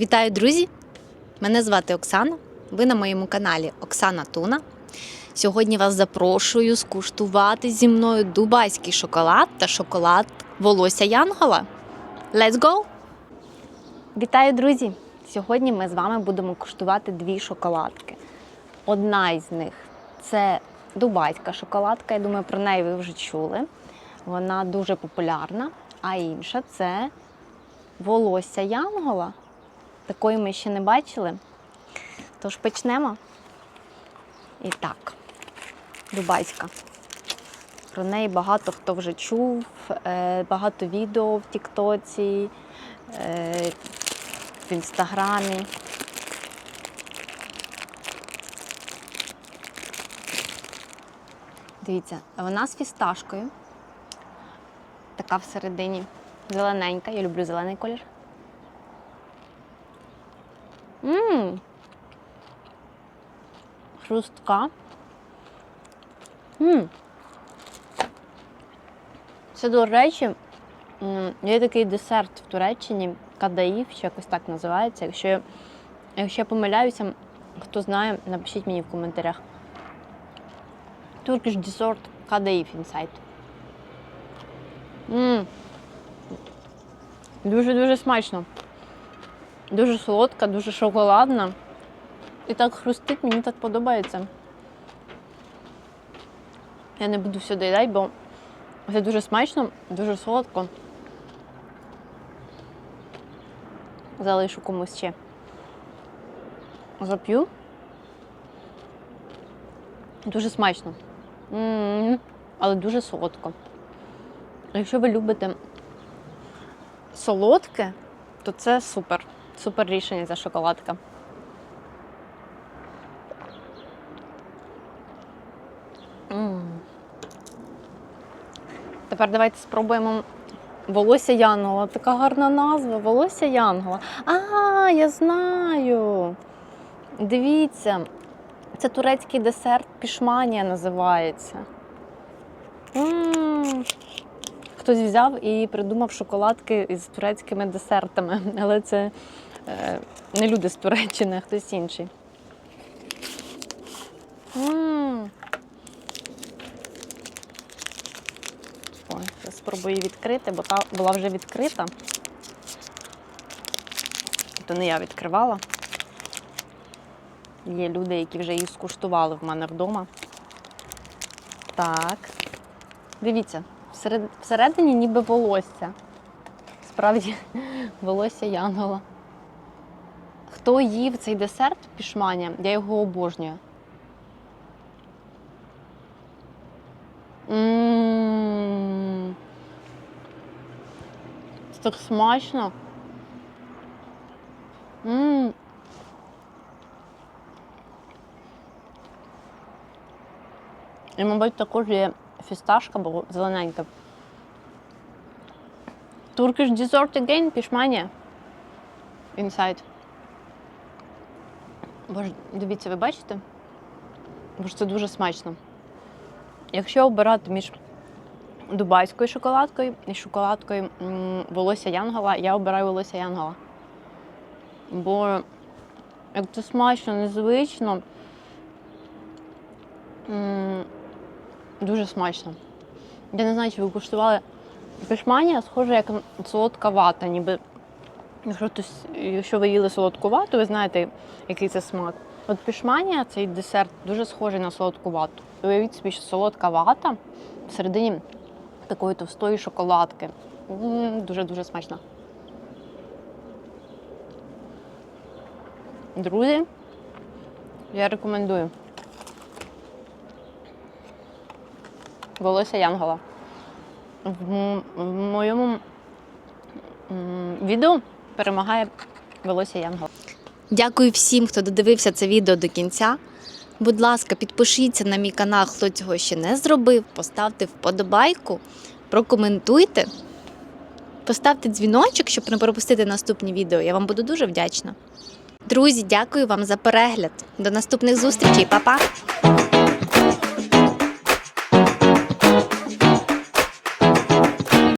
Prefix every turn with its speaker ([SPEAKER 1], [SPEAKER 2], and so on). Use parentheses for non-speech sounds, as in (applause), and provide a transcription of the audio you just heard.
[SPEAKER 1] Вітаю, друзі! Мене звати Оксана. Ви на моєму каналі Оксана Туна. Сьогодні вас запрошую скуштувати зі мною дубайський шоколад та шоколад волосся Янгола. Let's go! Вітаю, друзі! Сьогодні ми з вами будемо куштувати дві шоколадки. Одна із них це дубайська шоколадка. Я думаю, про неї ви вже чули. Вона дуже популярна. А інша це волосся Янгола. Такої ми ще не бачили. Тож почнемо. І так, дубайська. Про неї багато хто вже чув, е, багато відео в Тіктоці, е, в інстаграмі. Дивіться, вона з фісташкою. Така всередині зелененька. Я люблю зелений колір. Хрустка. Мм. Це, до речі, є такий десерт в Туреччині, кадаїв, чи якось так називається. Якщо, я- якщо я помиляюся, хто знає, напишіть мені в коментарях. Turkish dessert кадаїв. Мм. Дуже-дуже смачно. Дуже солодка, дуже шоколадна. І так хрустить, мені так подобається. Я не буду все доїдати, бо це дуже смачно, дуже солодко. Залишу комусь ще. Зап'ю. Дуже смачно. М, Але дуже солодко. Якщо ви любите солодке, то це супер. Супер рішення за шоколадка. Тепер давайте спробуємо волосся Янгола. Така гарна назва волосся Янгола. А, я знаю. Дивіться, це турецький десерт пішманія називається. М. Хтось взяв і придумав шоколадки із турецькими десертами, (laughs) але це е, не люди з Туреччини, а хтось інший. Ой, зараз спробую її відкрити, бо та була вже відкрита. То не я відкривала. Є люди, які вже її скуштували в мене вдома. Так. Дивіться, всередині ніби волосся. Справді, (laughs) волосся Янгола. Хто їв цей десерт пішманя, я його обожнюю. М. Це так смачно. М. І, мабуть, також є фісташка, бо зелененька. Turkish dessert again, пішманія. Inside. Боже, дивіться, ви бачите? Боже, це дуже смачно. Якщо обирати між дубайською шоколадкою і шоколадкою волосся Янгола, я обираю волосся Янгола. Бо як це смачно, незвично. Дуже смачно. Я не знаю, чи ви куштували пішманія, схоже, як солодка вата, ніби. Якщо, якщо ви їли солодку вату, ви знаєте, який це смак. От пішманія, цей десерт, дуже схожий на солодку вату. Уявіть собі, що солодка вата всередині такої товстої шоколадки. Дуже-дуже смачно. Друзі, я рекомендую. Волосся Янгола. В, моєму відео перемагає волосся Янгола. Дякую всім, хто додивився це відео до кінця. Будь ласка, підпишіться на мій канал, хто цього ще не зробив. Поставте вподобайку, прокоментуйте, поставте дзвіночок, щоб не пропустити наступні відео. Я вам буду дуже вдячна. Друзі, дякую вам за перегляд. До наступних зустрічей, Па-па!